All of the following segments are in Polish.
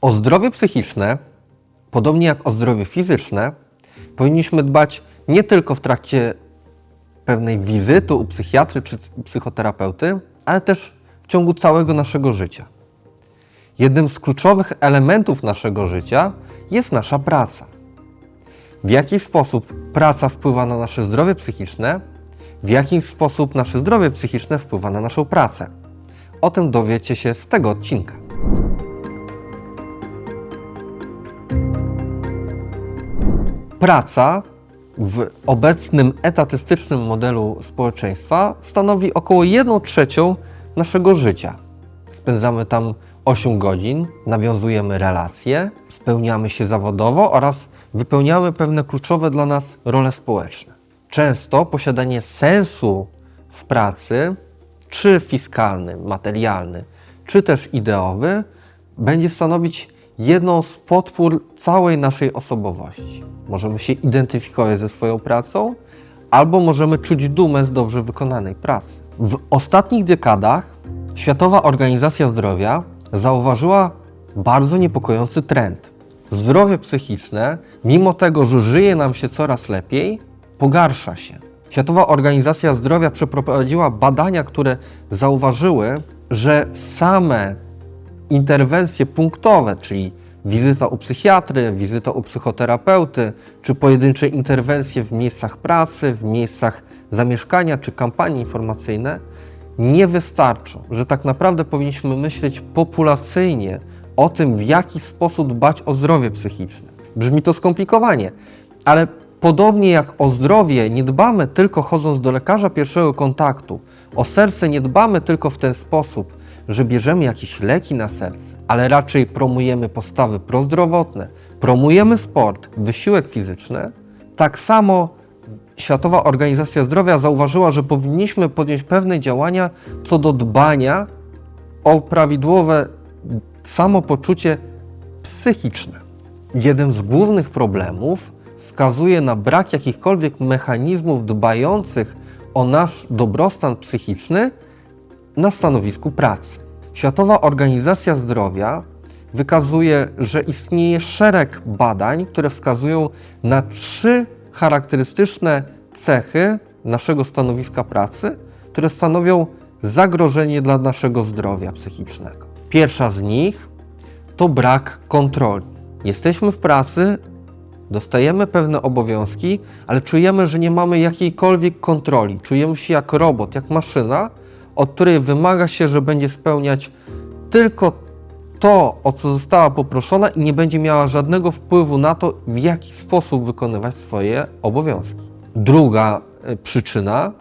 O zdrowie psychiczne, podobnie jak o zdrowie fizyczne, powinniśmy dbać nie tylko w trakcie pewnej wizyty u psychiatry czy psychoterapeuty, ale też w ciągu całego naszego życia. Jednym z kluczowych elementów naszego życia jest nasza praca. W jaki sposób praca wpływa na nasze zdrowie psychiczne, w jaki sposób nasze zdrowie psychiczne wpływa na naszą pracę. O tym dowiecie się z tego odcinka. Praca w obecnym etatystycznym modelu społeczeństwa stanowi około 1 trzecią naszego życia. Spędzamy tam 8 godzin, nawiązujemy relacje, spełniamy się zawodowo oraz wypełniamy pewne kluczowe dla nas role społeczne. Często posiadanie sensu w pracy, czy fiskalny, materialny, czy też ideowy, będzie stanowić jedną z podpór całej naszej osobowości. Możemy się identyfikować ze swoją pracą, albo możemy czuć dumę z dobrze wykonanej pracy. W ostatnich dekadach Światowa Organizacja Zdrowia zauważyła bardzo niepokojący trend. Zdrowie psychiczne, mimo tego, że żyje nam się coraz lepiej, pogarsza się. Światowa Organizacja Zdrowia przeprowadziła badania, które zauważyły, że same interwencje punktowe, czyli wizyta u psychiatry, wizyta u psychoterapeuty, czy pojedyncze interwencje w miejscach pracy, w miejscach zamieszkania, czy kampanie informacyjne, nie wystarczą, że tak naprawdę powinniśmy myśleć populacyjnie o tym, w jaki sposób dbać o zdrowie psychiczne. Brzmi to skomplikowanie, ale podobnie jak o zdrowie nie dbamy tylko chodząc do lekarza pierwszego kontaktu, o serce nie dbamy tylko w ten sposób, że bierzemy jakieś leki na serce, ale raczej promujemy postawy prozdrowotne, promujemy sport, wysiłek fizyczny, tak samo Światowa Organizacja Zdrowia zauważyła, że powinniśmy podjąć pewne działania co do dbania o prawidłowe samopoczucie psychiczne. Jeden z głównych problemów wskazuje na brak jakichkolwiek mechanizmów dbających o nasz dobrostan psychiczny na stanowisku pracy. Światowa Organizacja Zdrowia wykazuje, że istnieje szereg badań, które wskazują na trzy charakterystyczne cechy naszego stanowiska pracy, które stanowią zagrożenie dla naszego zdrowia psychicznego. Pierwsza z nich to brak kontroli. Jesteśmy w pracy, dostajemy pewne obowiązki, ale czujemy, że nie mamy jakiejkolwiek kontroli. Czujemy się jak robot, jak maszyna, od której wymaga się, że będzie spełniać tylko to, o co została poproszona i nie będzie miała żadnego wpływu na to, w jaki sposób wykonywać swoje obowiązki. Druga y, przyczyna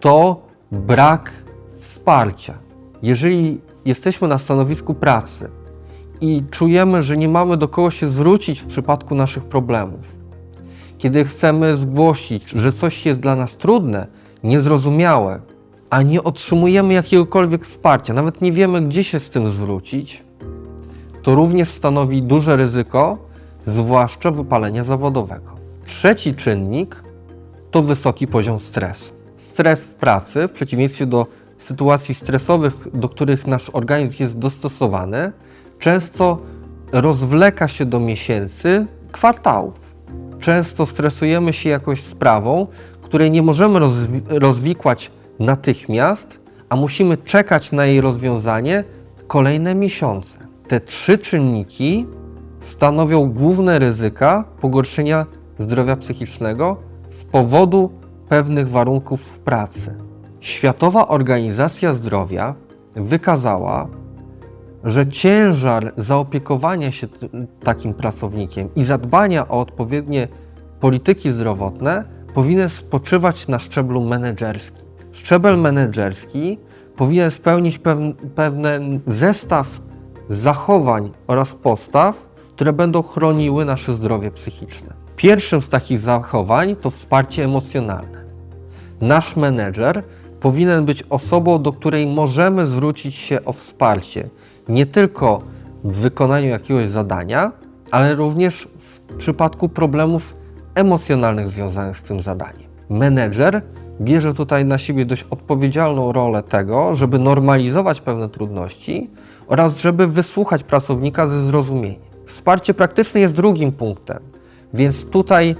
to brak wsparcia. Jeżeli jesteśmy na stanowisku pracy i czujemy, że nie mamy do kogo się zwrócić w przypadku naszych problemów, kiedy chcemy zgłosić, że coś jest dla nas trudne, niezrozumiałe, a nie otrzymujemy jakiegokolwiek wsparcia, nawet nie wiemy, gdzie się z tym zwrócić, to również stanowi duże ryzyko, zwłaszcza wypalenia zawodowego. Trzeci czynnik to wysoki poziom stresu. Stres w pracy, w przeciwieństwie do sytuacji stresowych, do których nasz organizm jest dostosowany, często rozwleka się do miesięcy, kwartałów. Często stresujemy się jakąś sprawą, której nie możemy rozwi rozwikłać natychmiast, a musimy czekać na jej rozwiązanie kolejne miesiące. Te trzy czynniki stanowią główne ryzyka pogorszenia zdrowia psychicznego z powodu pewnych warunków w pracy. Światowa Organizacja Zdrowia wykazała, że ciężar zaopiekowania się takim pracownikiem i zadbania o odpowiednie polityki zdrowotne powinien spoczywać na szczeblu menedżerskim. Szczebel menedżerski powinien spełnić pewien zestaw zachowań oraz postaw, które będą chroniły nasze zdrowie psychiczne. Pierwszym z takich zachowań to wsparcie emocjonalne. Nasz menedżer powinien być osobą, do której możemy zwrócić się o wsparcie nie tylko w wykonaniu jakiegoś zadania, ale również w przypadku problemów emocjonalnych związanych z tym zadaniem. Menedżer bierze tutaj na siebie dość odpowiedzialną rolę tego, żeby normalizować pewne trudności oraz żeby wysłuchać pracownika ze zrozumieniem. Wsparcie praktyczne jest drugim punktem, więc tutaj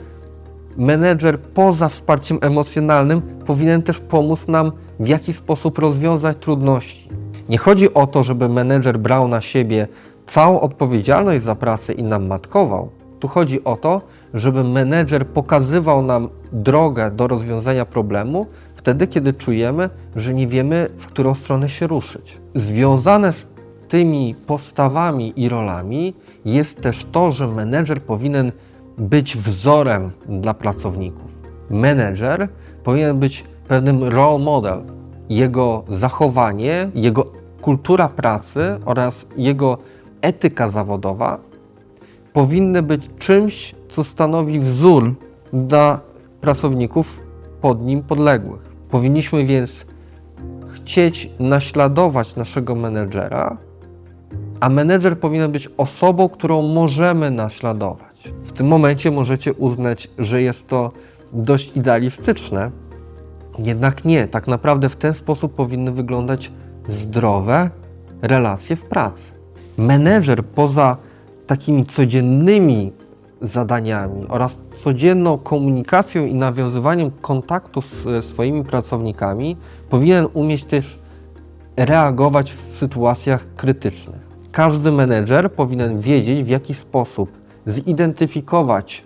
menedżer poza wsparciem emocjonalnym powinien też pomóc nam w jakiś sposób rozwiązać trudności. Nie chodzi o to, żeby menedżer brał na siebie całą odpowiedzialność za pracę i nam matkował. Tu chodzi o to, żeby menedżer pokazywał nam drogę do rozwiązania problemu wtedy, kiedy czujemy, że nie wiemy, w którą stronę się ruszyć. Związane z tymi postawami i rolami jest też to, że menedżer powinien być wzorem dla pracowników. Menedżer powinien być pewnym role model. Jego zachowanie, jego kultura pracy oraz jego etyka zawodowa powinny być czymś, co stanowi wzór dla pracowników pod nim podległych. Powinniśmy więc chcieć naśladować naszego menedżera, a menedżer powinien być osobą, którą możemy naśladować. W tym momencie możecie uznać, że jest to dość idealistyczne, jednak nie. Tak naprawdę w ten sposób powinny wyglądać zdrowe relacje w pracy. Menedżer poza takimi codziennymi zadaniami oraz codzienną komunikacją i nawiązywaniem kontaktu z swoimi pracownikami powinien umieć też reagować w sytuacjach krytycznych. Każdy menedżer powinien wiedzieć, w jaki sposób zidentyfikować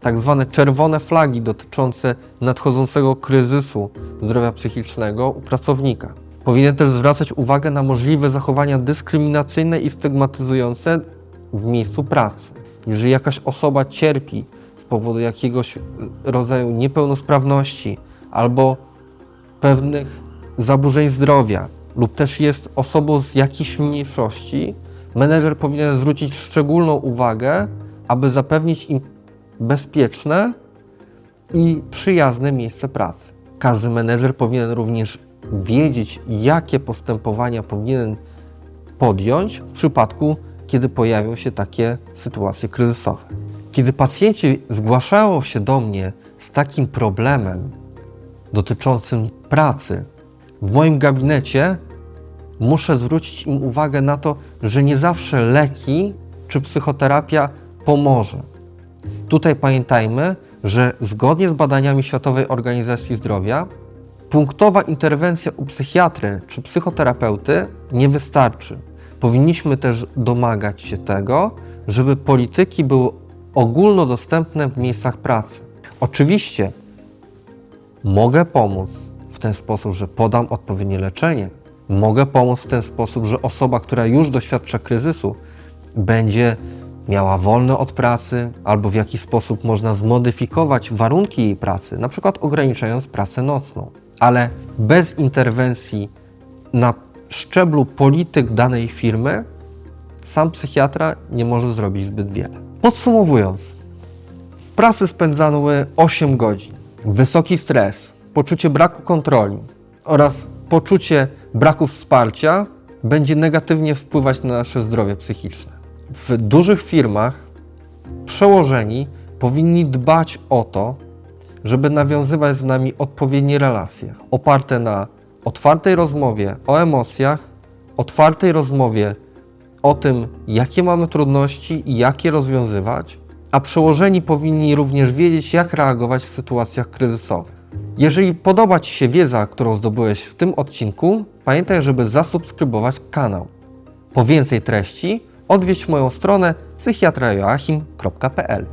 tak zwane czerwone flagi dotyczące nadchodzącego kryzysu zdrowia psychicznego u pracownika. Powinien też zwracać uwagę na możliwe zachowania dyskryminacyjne i stygmatyzujące w miejscu pracy. Jeżeli jakaś osoba cierpi z powodu jakiegoś rodzaju niepełnosprawności albo pewnych zaburzeń zdrowia, lub też jest osobą z jakiejś mniejszości, menedżer powinien zwrócić szczególną uwagę, aby zapewnić im bezpieczne i przyjazne miejsce pracy. Każdy menedżer powinien również wiedzieć, jakie postępowania powinien podjąć w przypadku, kiedy pojawią się takie sytuacje kryzysowe. Kiedy pacjenci zgłaszają się do mnie z takim problemem dotyczącym pracy, w moim gabinecie muszę zwrócić im uwagę na to, że nie zawsze leki czy psychoterapia pomoże. Tutaj pamiętajmy, że zgodnie z badaniami Światowej Organizacji Zdrowia, punktowa interwencja u psychiatry czy psychoterapeuty nie wystarczy. Powinniśmy też domagać się tego, żeby polityki były ogólnodostępne w miejscach pracy. Oczywiście mogę pomóc w ten sposób, że podam odpowiednie leczenie. Mogę pomóc w ten sposób, że osoba, która już doświadcza kryzysu, będzie miała wolne od pracy, albo w jakiś sposób można zmodyfikować warunki jej pracy, na przykład ograniczając pracę nocną. Ale bez interwencji na szczeblu polityk danej firmy, sam psychiatra nie może zrobić zbyt wiele. Podsumowując, w pracy spędzano 8 godzin. Wysoki stres, poczucie braku kontroli oraz poczucie braku wsparcia będzie negatywnie wpływać na nasze zdrowie psychiczne. W dużych firmach przełożeni powinni dbać o to, żeby nawiązywać z nami odpowiednie relacje, oparte na otwartej rozmowie o emocjach, otwartej rozmowie o tym, jakie mamy trudności i jak je rozwiązywać, a przełożeni powinni również wiedzieć, jak reagować w sytuacjach kryzysowych. Jeżeli podoba Ci się wiedza, którą zdobyłeś w tym odcinku, pamiętaj, żeby zasubskrybować kanał. Po więcej treści odwiedź moją stronę psychiatrajoachim.pl